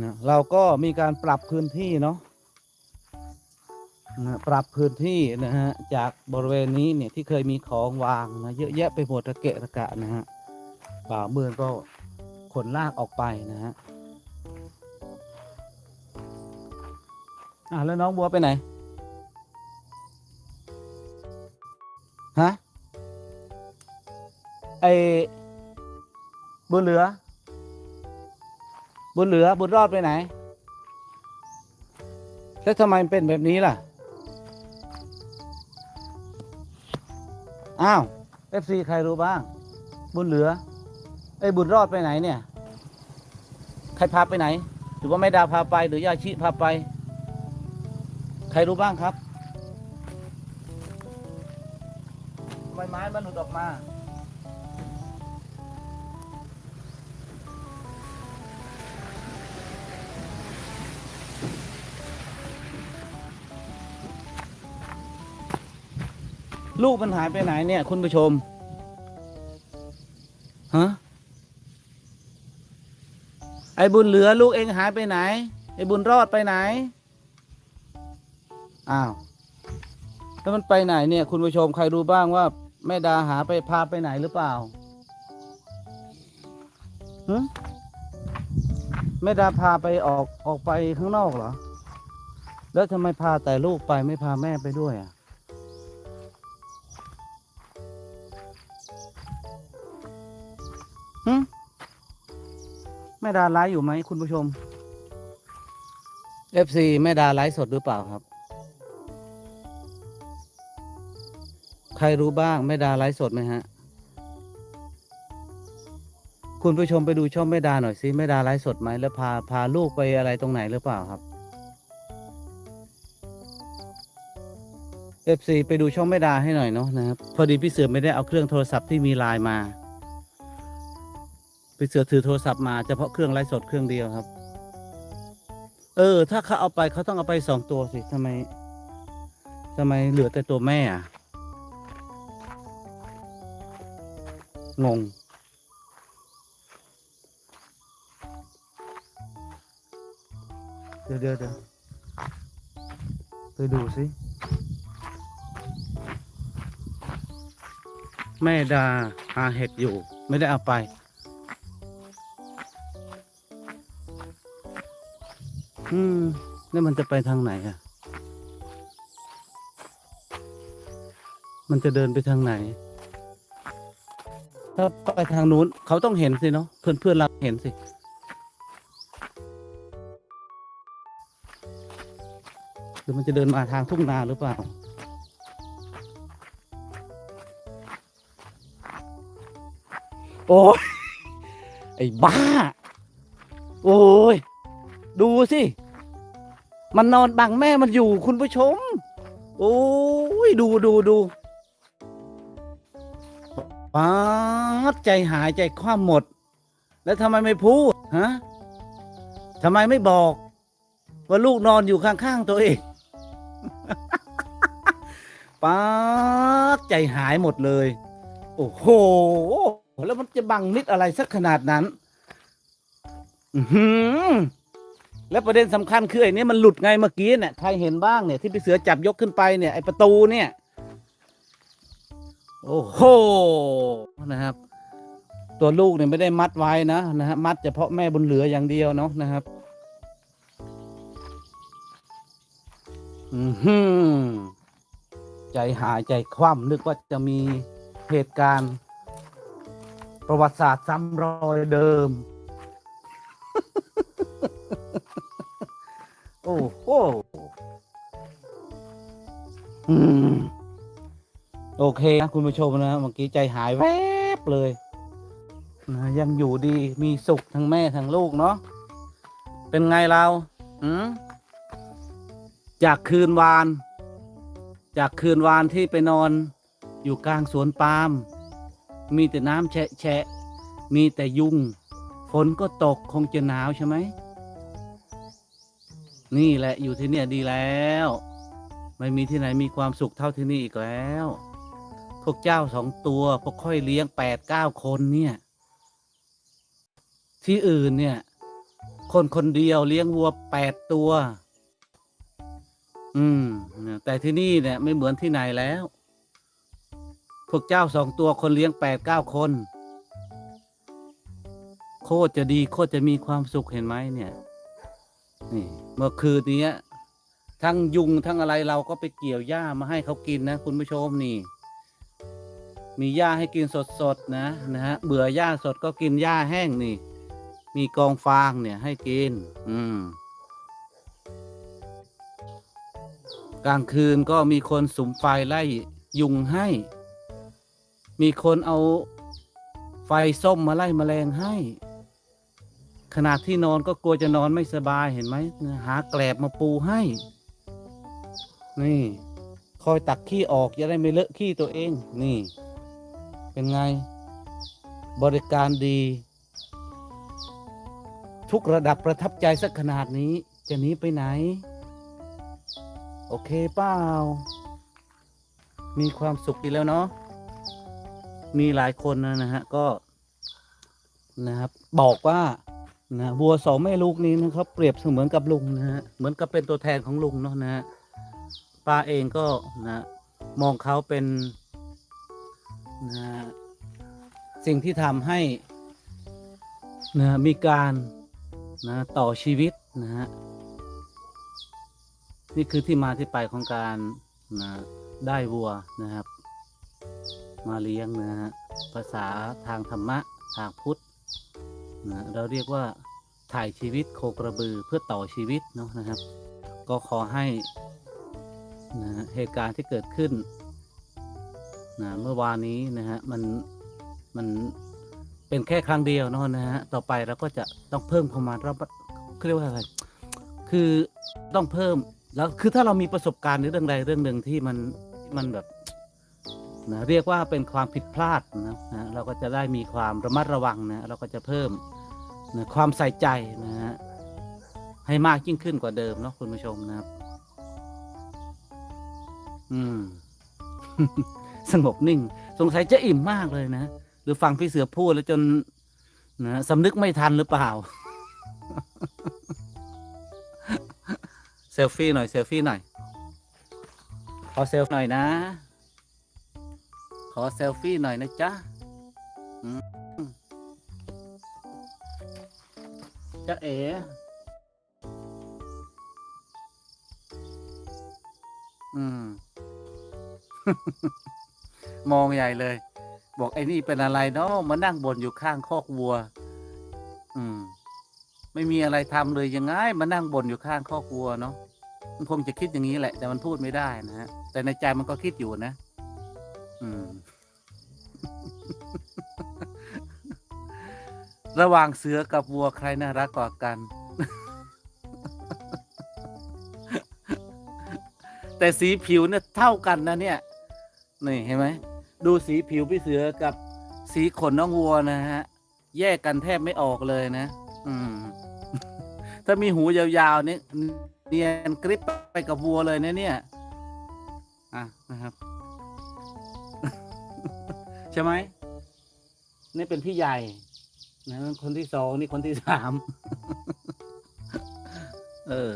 นะเราก็มีการปรับพื้นที่เนาะนะปรับพื้นที่นะฮะจากบริเวณนี้เนี่ยที่เคยมีของวางนะเยอะแยะไปหมดระเกะระกะนะฮะบ่าวเมืองก็ขนลากออกไปนะฮะอะแล้วน้องบัวไปไหนฮะไอบุญเหลือ บุญเหลือบุญรอดไปไหน แล้วทำไมเป็นแบบนี้ล่ะ อ้าวเอฟซีใครรู้บ้าง บุญเหลือไอ้บุญรอดไปไหนเนี่ย ใครพาไปไหน หรือว่าแม่ดาพาไป หรือยาชิพาไป ใครรู้บ้างครับทำไมไม้มันหลุดออกมา ลูกมันหายไปไหนเนี่ย คุณผู้ชมฮะไอ้บุญเหลือลูกเองหายไปไหน ไอ้บุญรอดไปไหน อ้าว แล้วมันไปไหนเนี่ย คุณผู้ชมใครรู้บ้างว่าแม่ดาหาไปพาไปไหนหรือเปล่าหึแม่ดาพาไปออกออกไปข้างนอกเหรอ แล้วทำไมพาแต่ลูกไปไม่พาแม่ไปด้วยอะ หึแม่ดาไลฟ์อยู่ไหมคุณผู้ชม FC แม่ดาไลฟ์สดหรือเปล่าครับ ใครรู้บ้างแม่ดาไลฟ์สดไหมฮะ คุณผู้ชมไปดูช่องแม่ดาหน่อยสิแม่ดาไลฟ์สดไหมแล้วพาพาลูกไปอะไรตรงไหนหรือเปล่าครับ FC ไปดูช่องแม่ดาให้หน่อยเนาะนะครับ พอดีพี่เสือไม่ได้เอาเครื่องโทรศัพท์ที่มีไลน์มา พี่เสือถือโทรศัพท์มาเฉพาะเครื่องไลฟ์สดเครื่องเดียวครับ เออ ถ้าเขาเอาไปเขาต้องเอาไปสองตัวสิทำไมทำไมเหลือแต่ตัวแม่อะงงเดี๋ยวเดี๋ยวเดี๋ยวไปดูสิ แม่ดาหาเห็ดอยู่ ไม่ได้เอาไป อืมแล้วมันจะไปทางไหนอะ มันจะเดินไปทางไหน ถ้าไปทางนู้น เขาต้องเห็นสิเนาะเพื่อนเพื่อนเราเห็นสิหรือมันจะเดินมาทางทุ่งนาหรือเปล่า โอ้ยไอ้บ้า โอ้ย ดูสิ มันนอนบังแม่มันอยู่คุณผู้ชม โอ้ย ดูดูดูป๊าใจหายใจคว่ำหมด แล้วทำไมไม่พูดฮะทำไมไม่บอก ว่าลูกนอนอยู่ข้างๆตัวเองป๊าใจหายหมดเลย โอ้โห แล้วมันจะบังมิดอะไรสักขนาดนั้น อือหือแล้วประเด็นสำคัญคือไอ้นี่มันหลุดไงเมื่อกี้เนี่ยใครเห็นบ้างเนี่ยที่พี่เสือจับยกขึ้นไปเนี่ยไอ้ประตูเนี่ย โอ้โหนะครับ ตัวลูกเนี่ยไม่ได้มัดไว้นะนะฮะมัดเฉพาะแม่บนเหลืออย่างเดียวเนาะนะครับอือหือใจหายใจคว่ำนึกว่าจะมีเหตุการณ์ ประวัติศาสตร์ซ้ำรอยเดิม โอ้โหโอเคนะคุณผู้ชมนะเมื่อกี้ใจหายแวบเลยนะยังอยู่ดีมีสุขทั้งแม่ทั้งลูกเนาะเป็นไงเราอืมจากคืนวาน จากคืนวานที่ไปนอนอยู่กลางสวนปาล์ม มีแต่น้ำแฉะแฉะมีแต่ยุง ฝนก็ตกคงจะหนาวใช่ไหม นี่แหละอยู่ที่เนี่ยดีแล้ว ไม่มีที่ไหนมีความสุขเท่าที่นี่อีกแล้ว พวกเจ้าสองตัวพวกค่อยเลี้ยงแปดเก้าคนเนี่ย ที่อื่นเนี่ย คนคนเดียวเลี้ยงวัวแปดตัว อืม แต่ที่นี่เนี่ยไม่เหมือนที่ไหนแล้ว พวกเจ้าสองตัวคนเลี้ยงแปดเก้าคน โคตรจะดีโคตรจะมีความสุขเห็นไหมเนี่ยนี่เมื่อคืนนี้ทั้งยุงทั้งอะไรเราก็ไปเกี่ยวหญ้ามาให้เขากินนะ คุณผู้ชมนี่ มีหญ้าให้กินสดๆนะนะฮะเบื่อหญ้าสดก็กินหญ้าแห้งนี่ มีกองฟางเนี่ยให้กิน อืมกลางคืนก็มีคนสุมไฟไล่ยุงให้ มีคนเอาไฟส้มมาไล่แมลงให้ ขนาดที่นอนก็กลัวจะนอนไม่สบายเห็นไหมหาแกลบมาปูให้ นี่ คอยตักขี้ออกจะได้ไม่เลอะขี้ตัวเอง นี่ เป็นไง บริการดี ทุกระดับประทับใจสักขนาดนี้ จะหนีไปไหน โอเคเปล่ามีความสุขดีแล้วเนาะ มีหลายคนนะนะฮะก็นะครับบอกว่านะวัวสองแม่ลูกนี้นะครับเปรียบเสมือนกับลุงนะฮะเหมือนกับเป็นตัวแทนของลุงเนาะนะฮะป้าเองก็นะมองเขาเป็นนะสิ่งที่ทำให้นะมีการนะต่อชีวิตนะฮะนี่คือที่มาที่ไปของการนะได้วัวนะครับ มาเลี้ยงนะฮะภาษาทางธรรมะทางพุทธนะเราเรียกว่าถ่ายชีวิตโคกระบือเพื่อต่อชีวิตเนาะนะครับ ก็ขอให้นะฮะเหตุการณ์ที่เกิดขึ้นนะเมื่อวานนี้นะฮะมันมันเป็นแค่ครั้งเดียวเนาะนะฮะต่อไปเราก็จะต้องเพิ่มความระมัดเขาเรียกว่าอะไรคือต้องเพิ่มแล้วคือถ้าเรามีประสบการณ์ในเรื่องใดเรื่องหนึ่งที่มันมันแบบ นะเรียกว่าเป็นความผิดพลาดนะนะเราก็จะได้มีความระมัดระวังนะเราก็จะเพิ่มนะความใส่ใจนะฮะให้มากยิ่งขึ้นกว่าเดิมเนาะคุณผู้ชมนะครับ อืม สงบนิ่ง สงสัยจะอิ่มมากเลยนะ หรือฟังพี่เสือพูดแล้วจนนะสำนึกไม่ทันหรือเปล่า เซลฟี่หน่อย เซลฟี่หน่อย ขอเซลฟี่หน่อยนะ ขอเซลฟี่หน่อยนะจ๊ะจ๊ะเอ๋อืม มองใหญ่เลย บอกไอ้นี่เป็นอะไรเนาะมานั่งบนอยู่ข้างคอกวัว อืม ไม่มีอะไรทำเลยยังไงมานั่งบนอยู่ข้างคอกวัวเนาะมันคงจะคิดอย่างนี้แหละ แต่มันพูดไม่ได้นะฮะแต่ในใจมันก็คิดอยู่นะ ระหว่างเสือกับวัวใครน่ารักกว่ากัน แต่สีผิวเนี่ยเท่ากันนะเนี่ย นี่เห็นไหม ดูสีผิวพี่เสือกับสีขนน้องวัวนะฮะ แยกกันแทบไม่ออกเลยนะ อืม ถ้ามีหูยาวๆนี่เนียนกริบไปกับวัวเลยนะเนี่ย อะนะครับ ใช่ไหมนี่เป็นพี่ใหญ่นะคนที่สองนี่คนที่สาม เออ